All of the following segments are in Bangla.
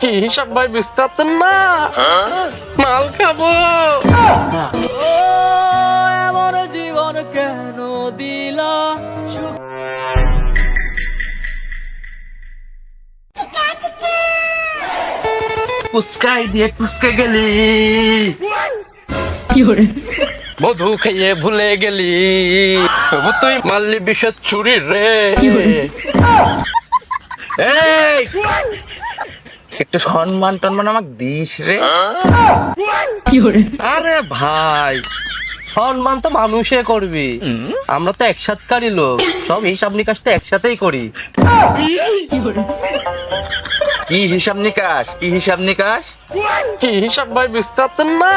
কি হিসাব ভাই পারছেন না? মাল খাব। এমন জীবন কেন দিলা পুস্কাই দিয়ে পুস্কে গেলি। মধু খেয়ে ভুলে গেলি। তবু তুই মারলি বিষের চুরি রে। এই! একটু সম্মান টন্মান আমাকে দিস রে। আরে ভাই সম্মান তো মানুষে করবি। আমরা তো একসাথকারই লোক সব হিসাব নিকাশ তো একসাথেই করি। কি হিসাব নিকাশ? কি হিসাব নিকাশ? কি হিসাব ভাই পারছেন না?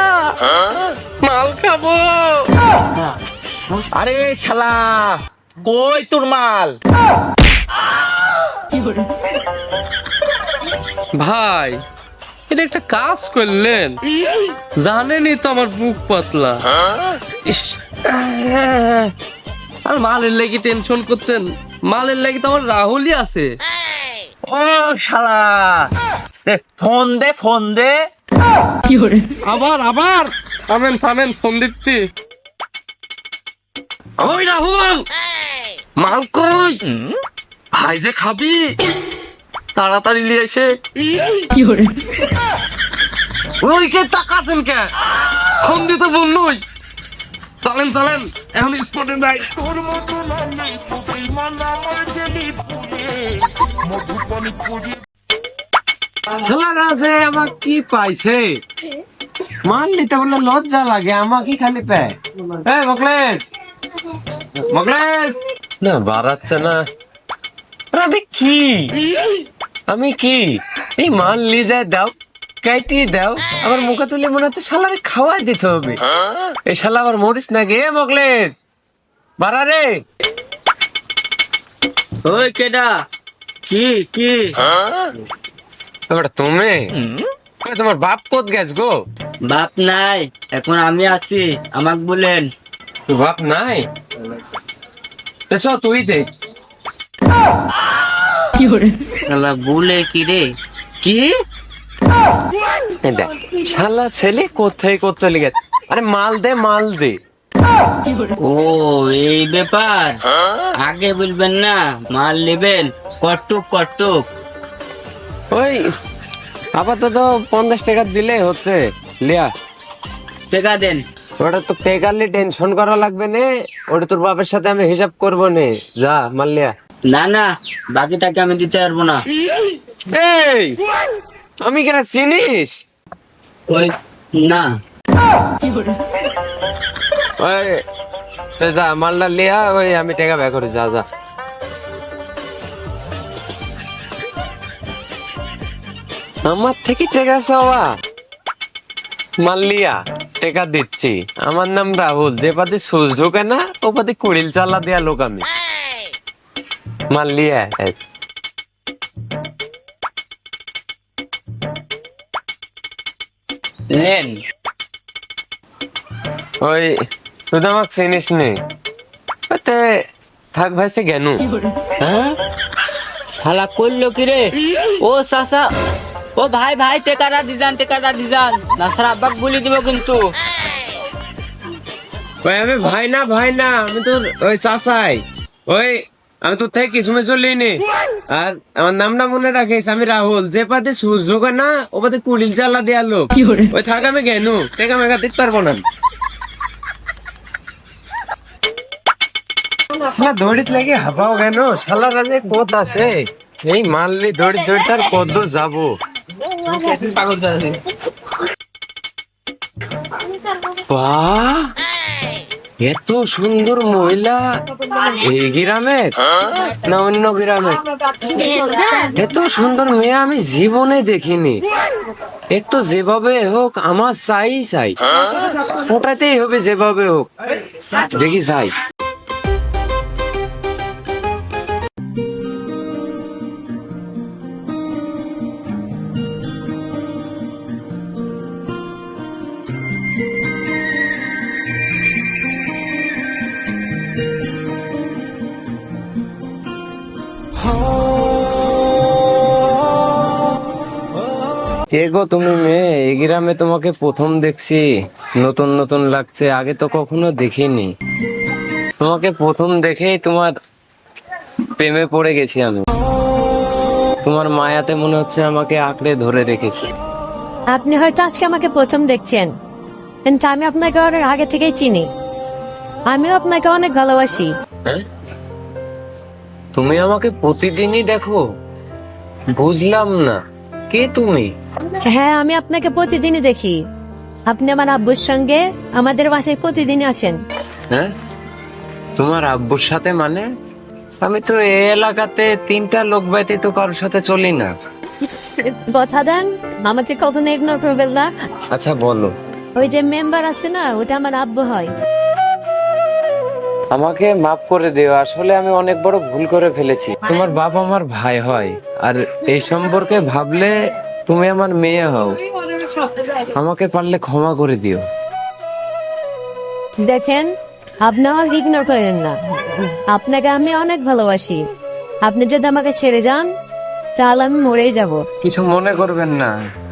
মাল খাব। আরে শালা কই তোর মাল? ভাই এটা একটা কাজ করলেন। জানেনই তো আমার বুক পাতলা। ইস, আর মালের লেগে টেনশন করছেন? মালের লেগে তো আমার রাহুলই আছে। ও শালা। ফোন দে, ফোন দে। ফোন দে আবার আবার। থামেন থামেন ফোন দিচ্ছি। ওই রাহুল মাল কই? ভাই যে খাবি। তাড়াতাড়ি নিয়ে এসে। কে তাকাছেন কে? ফোন দিতে বললুই চলেন চলেন এখন স্পটে যাই। খেলার আছে আমার কি পাইছে? মাল নিতে বললে লজ্জা লাগে আমাকে খালি পায়? মকলেশ! মকলেশ! না বাড়াচ্ছে না। কি আমি কি? এই মাল যায় দাও কাইটি দাও আবার মুখে তুলে মনে হচ্ছে শালারে খাওয়াই দিতে হবে। এই শালা আবার মরিস না গে মকলেশ বাড়া রে। ওই কেডা কি কি? এবার তুমি? তোমার বাপ কোত গেছ গো? বাপ নাই এখন আমি আছি আমাক বলেন। বাপ নাই? এসো তুই দেখ। শালা বলে কি রে? কি? দেখ, শালা ছেলে কোথায় কোথায় লেগে আরে মাল দে মাল দে। ও এই ব্যাপার? আগে বলবেন না মাল নেবেন কটুক কটুক। ওই আপাতত পঞ্চাশ টাকা দিলে হচ্ছে। লিয়া টেকা দেন। ওটা তো পেকারলি টেনশন করা লাগবে নে। ওটা তোর বাপের সাথে আমি হিসাব করব নে। যা মাল লিয়া। না না বাকি টাকা আমি দিতে পারব না। এই আমি কেন চিনিস? ওই না। ওই তো যা মালটা লিয়া ওই আমি টাকা ব্যয় করে যা যা। আমার থেকে টাকা চাওয়া? মাল্লিয়া টাকা দিচ্ছি। আমার নাম রাহুল যে পাতে সুচ ঢোকে না ও পাতে কুড়িল চালা দেয়া লোক আমি। মাল্লিয়া এই। নেন ওই তুই তো আমাকে চিনিস নি ওতে থাক ভাইসে জ্ঞানু হ্যাঁ শালা করল কি রে ও চাচা ও ভাই ভাই টেকাটা দিজান টেকাটা দিজান নাসার আব্বাক বলি দিব কিন্তু ওই আমি ভাই না ভাই না আমি তো ওই চাচাই ওই আমি তোর থেকে কিছু মেয়ে চললি নি আর আমার নামটা মনে রাখিস আমি রাহুল। যে পাতে সূর্য না ও পাতে কুড়িল চালা দেয়া লোক। ওই থাক আমি গেনু টেকা মেকা দিতে পারব না। না দৌড়িত লাগে হাঁপাও কেন? শালা রাজে কত আছে। এই মারলি দৌড়ি দৌড়ি তার কত যাব। বাহ! এত সুন্দর মহিলা। এই গ্রামের? না অন্য গ্রামের? এত সুন্দর মেয়ে আমি জীবনে দেখিনি। একটু যেভাবে হোক, আমার চাই চাই। ওটাতেই হবে যেভাবে হোক। দেখি চাই। কে গো তুমি মেয়ে? এই গ্রামে তোমাকে প্রথম দেখছি। নতুন নতুন লাগছে আগে তো কখনো দেখিনি। তোমাকে প্রথম দেখেই তোমার প্রেমে পড়ে গেছি আমি। তোমার মায়াতে মনে হচ্ছে আমাকে আঁকড়ে ধরে রেখেছে। আপনি হয়তো আজকে আমাকে প্রথম দেখছেন। কিন্তু আমি আপনাকে অনেক আগে থেকেই চিনি। আমিও আপনাকে অনেক ভালোবাসি। হ্যাঁ? তুমি আমাকে প্রতিদিনই দেখো। বুঝলাম না। কে তুমি? হ্যাঁ আমি আপনাকে প্রতিদিনই দেখি। আপনি আমার আব্বুর সঙ্গে আমাদের বাসায় প্রতিদিনই আসেন। হ্যাঁ? তোমার আব্বুর সাথে মানে? আমি তো এই এলাকাতে তিনটা লোক ব্যতীত কারোর সাথে চলি না। কথা দেন আমাকে কখনো ইগনোর করবেন না। আচ্ছা বলো। ওই যে মেম্বার আছে না ওটা আমার আব্বু হয়। আমাকে মাফ করে দিও আসলে আমি অনেক বড় ভুল করে ফেলেছি। তোমার বাপ আমার ভাই হয় আর এই সম্পর্কে ভাবলে তুমি আমার মেয়ে হও। আমাকে পারলে ক্ষমা করে দিও। দেখেন আপনি আমাকে ইগনোর করেন না। আপনাকে আমি অনেক ভালোবাসি। আপনি যদি আমাকে ছেড়ে যান তাহলে আমি মরেই যাব। কিছু মনে করবেন না।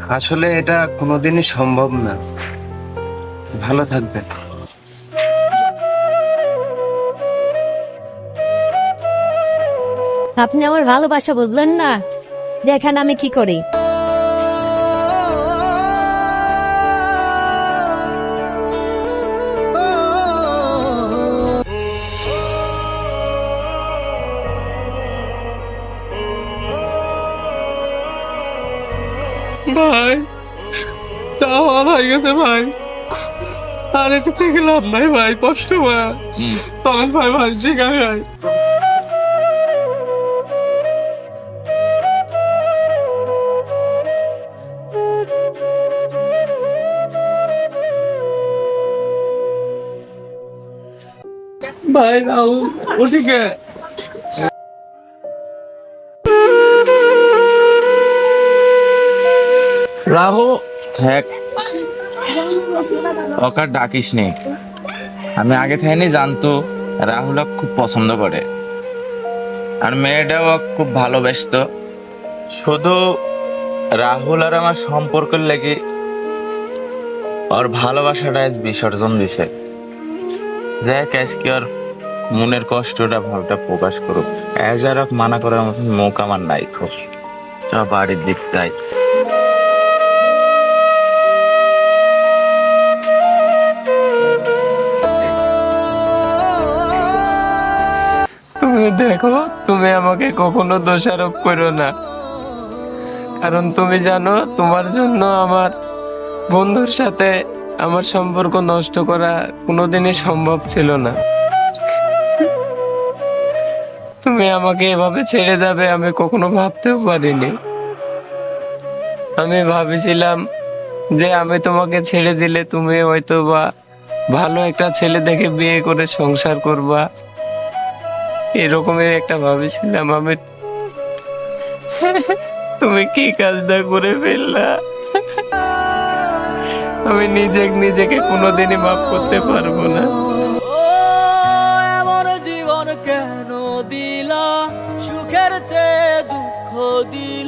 আসলে এটা কোনোদিনই সম্ভব না। ভালো থাকবেন। আপনি আমার ভালোবাসা বুঝলেন না। দেখেন আমি কি করি। ভাই তাও ভাই গেছে ভাই। আরে তো থেকে লাভ নাই ভাই কষ্ট ভাই। চলেন ভাই ভাই শিখাই ভাই। ভাই, রাহুল, ওদিকে। রাহু হ্যাঁ। ওকে ডাকিস নি। আমি আগে থেকে জানতো, রাহুল খুব পছন্দ করে। আর মেয়েটাও খুব ভালোবাসত। শুধু রাহুল আর আমার সম্পর্কের লেগে ওর ভালোবাসাটা বিসর্জন দিছে। যাক আজকে ওর মনের কষ্টটা ভাবটা প্রকাশ করুক। এজ আর ওকে মানা করার মতন মুখ আমার নাই খুব চ বাড়ির দিক তাই তুমি দেখো, তুমি আমাকে কখনো দোষারোপ করো না। কারণ তুমি জানো, তোমার জন্য আমার বন্ধুর সাথে আমার সম্পর্ক নষ্ট করা কোনোদিনই সম্ভব ছিল না। তুমি আমাকে এভাবে ছেড়ে যাবে, আমি কখনো ভাবতেও পারিনি। আমি ভাবেছিলাম যে আমি তোমাকে ছেড়ে দিলে তুমি হয়তো বা ভালো একটা ছেলে দেখে বিয়ে করে সংসার করবা। এরকমের একটা ভাবেছিলাম আমি। তুমি কি কাজটা করে ফেললা? আমি নিজে নিজেকে কোনোদিনই মাফ করতে পারব না।